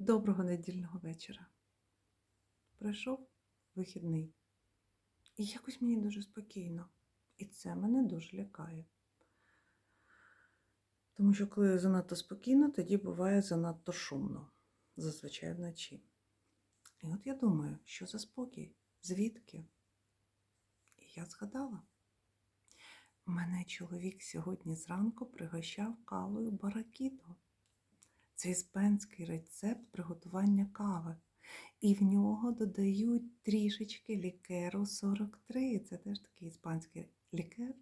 Доброго недільного вечора. Пройшов вихідний. І якось мені дуже спокійно. І це мене дуже лякає. Тому що коли занадто спокійно, тоді буває занадто шумно, зазвичай вночі. І от я думаю, що за спокій? Звідки? І я згадала. Мене чоловік сьогодні зранку пригощав кавою баракіто. Це іспанський рецепт приготування кави. І в нього додають трішечки лікеру 43. Це теж такий іспанський лікер.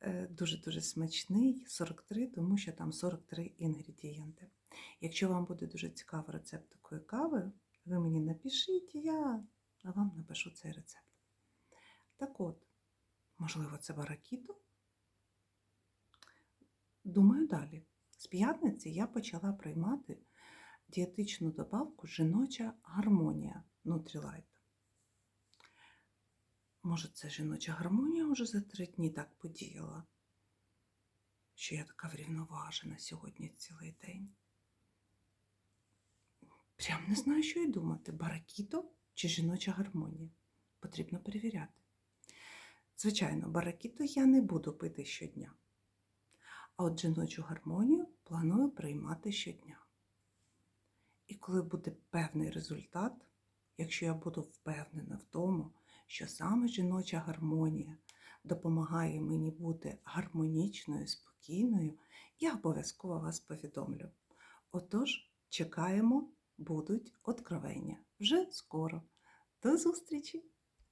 Е, Дуже-дуже смачний, 43, тому що там 43 інгредієнти. Якщо вам буде дуже цікавий рецепт такої кави, ви мені напишіть, я вам напишу цей рецепт. Так от, можливо, це баракіто? Думаю далі. З п'ятниці я почала приймати дієтичну добавку жіноча гармонія Nutrilite. Може, це жіноча гармонія вже за три дні так подіяла, що я така врівноважена сьогодні цілий день. Прям не знаю, що й думати: баракіто чи жіноча гармонія. Потрібно перевіряти. Звичайно, баракіто я не буду пити щодня. А от жіночу гармонію планую приймати щодня. І коли буде певний результат, якщо я буду впевнена в тому, що саме жіноча гармонія допомагає мені бути гармонічною, спокійною, я обов'язково вас повідомлю. Отож, чекаємо, будуть откровення вже скоро. До зустрічі!